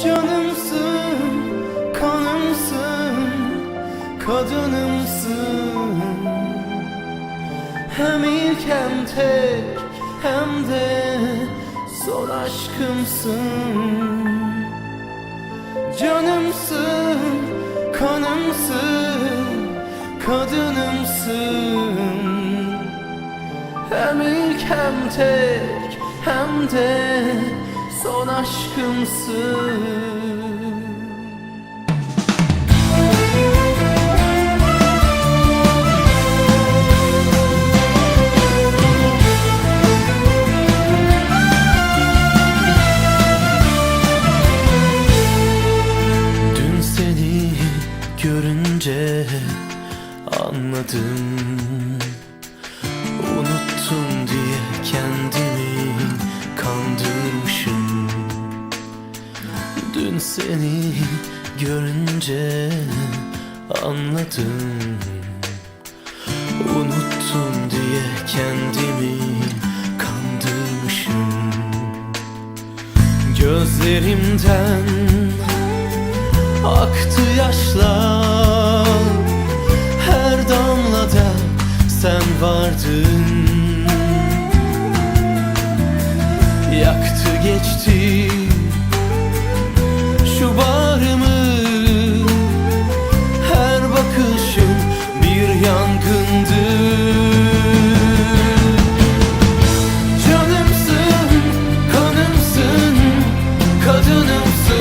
Canımsın, kanımsın, kadınımsın. Hem ilk hem tek hem de son aşkımsın. Canımsın, kanımsın, kadınımsın. Hem ilk hem tek hem de son aşkımsın. Dün seni görünce anladım Dün seni görünce anladım. Unuttum diye kendimi kandırmışım. Gözlerimden aktı yaşlar. Her damlada sen vardın. Yaktı geçti